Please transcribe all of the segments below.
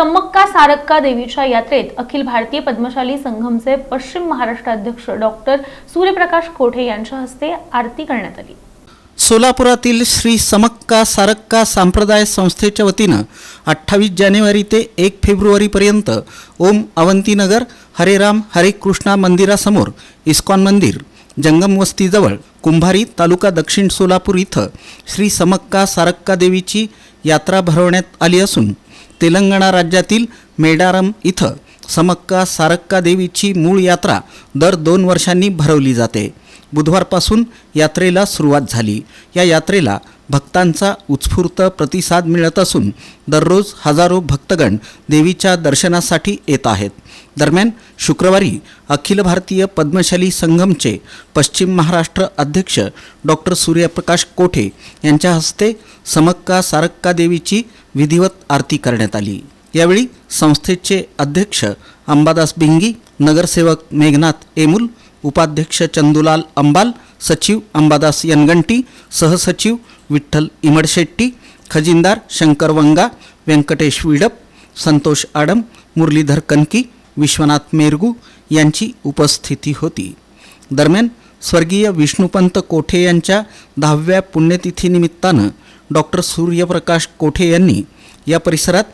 सम्मक्का सारक्का देवीच्या यात्रेत अखिल भारतीय पद्मशाली संघमचे पश्चिम महाराष्ट्र अध्यक्ष डॉक्टर सूर्यप्रकाश कोठे यांच्या हस्ते आरती करण्यात आली. सोलापुरातील श्री समक्का सारक्का संप्रदाय संस्थेच्या वतीनं अठ्ठावीस जानेवारी ते एक फेब्रुवारीपर्यंत ओम अवंतीनगर हरेराम हरे कृष्णा मंदिरासमोर इस्कॉन मंदिर जंगम वस्तीजवळ कुंभारी तालुका दक्षिण सोलापूर इथं श्री समक्का सारक्का देवीची यात्रा भरवण्यात आली असून तेलंगणा राज्यातील मेडारम इथं समक्का सारक्का देवीची मूळ यात्रा दर दोन वर्षांनी भरवली जाते. बुधवारपासून यात्रेला सुरुवात झाली. या यात्रेला भक्तांचा उत्स्फूर्त प्रतिसाद मिळत असून दररोज हजारो भक्तगण देवीच्या दर्शनासाठी येत आहेत. दरम्यान शुक्रवारी अखिल भारतीय पद्मशाली संघमचे पश्चिम महाराष्ट्र अध्यक्ष डॉक्टर सूर्यप्रकाश कोठे यांच्या हस्ते समक्का सारक्का देवीची विधिवत आरती करण्यात आली. यावेळी संस्थेचे अध्यक्ष अंबादास बिंगी नगरसेवक मेघनाथ एमुल उपाध्यक्ष चंदुलाल अंबाल सचिव अंबादास यनगंटी सहसचिव विठ्ठल इमडशेट्टी खजिनदार शंकर वंगा व्यंकटेश विडप संतोष आडम मुरलीधर कनकी विश्वनाथ मेरगू यांची उपस्थिती होती. दरम्यान स्वर्गीय विष्णुपंत कोठे यांच्या दहाव्या पुण्यतिथीनिमित्तानं डॉक्टर सूर्यप्रकाश कोठे यांनी या परिसरात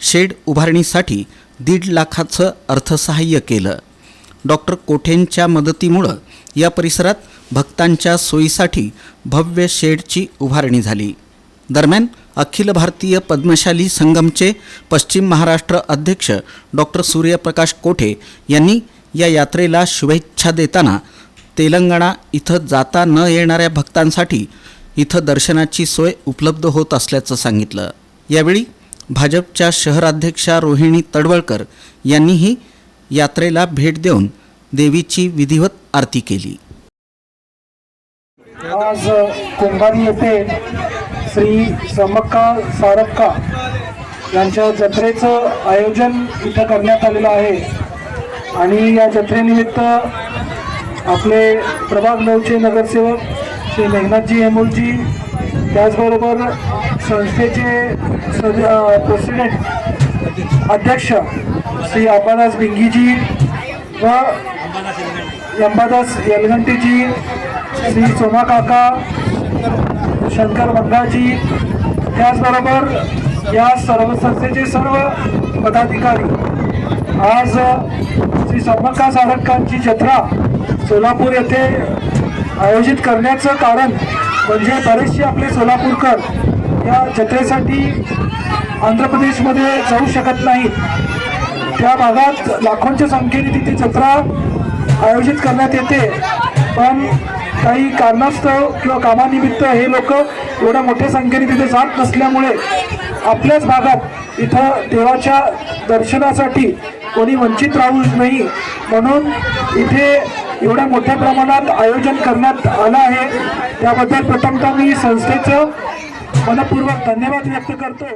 शेड उभारणीसाठी दीड लाखाचं अर्थसहाय्य केलं. डॉक्टर कोठेंच्या मदतीमुळं या परिसरात भक्तांच्या सोयीसाठी भव्य शेडची उभारणी झाली. दरम्यान अखिल भारतीय पद्मशाली संगमचे पश्चिम महाराष्ट्र अध्यक्ष डॉक्टर सूर्यप्रकाश कोठे यांनी या यात्रेला शुभेच्छा देताना तेलंगणा इथं जाता न येणाऱ्या भक्तांसाठी इथं दर्शनाची सोय उपलब्ध होत असल्याचं सांगितलं. यावेळी भाजपच्या शहराध्यक्षा रोहिणी तडवळकर यांनीही यात्रेला भेट देऊन देवीची विधिवत आरती केली. आज कुंभारी येथे श्री समक्का सारक्का यांच्या जत्रेचं आयोजन इथं करण्यात आलेलं आहे. आणि या जत्रेनिमित्त आपले प्रभाग नऊचे नगरसेवक श्री मेघनाथजी हेमूलजी त्याचबरोबर संस्थेचे प्रेसिडेंट अध्यक्ष श्री अंबादास बिंगीजी व अंबादास यलगंटीजी श्री सोमा काका शंकर मंगाजी. त्याचबरोबर या सर्व संस्थेचे सर्व पदाधिकारी. आज श्री सोमका सारकांची जत्रा सोलापूर येथे आयोजित करण्याचं कारण म्हणजे बरेचसे आपले सोलापूरकर या जत्रेसाठी आंध्र प्रदेशमध्ये जाऊ शकत नाहीत. त्या भागात लाखोंच्या संख्येने तिथे जत्रा आयोजित करण्यात येते. पण काही कारणास्तव किंवा कामानिमित्त हे लोक एवढ्या मोठ्या संख्येने तिथे जात नसल्यामुळे आपल्याच भागात इथं देवाच्या दर्शनासाठी कोणी वंचित राहू नाही. म्हणून इथे एवढ्या मोठ्या प्रमाणात आयोजन करण्यात आलं आहे. त्याबद्दल प्रथमतः मी संस्थेचं मनपूर्वक धन्यवाद व्यक्त करतो.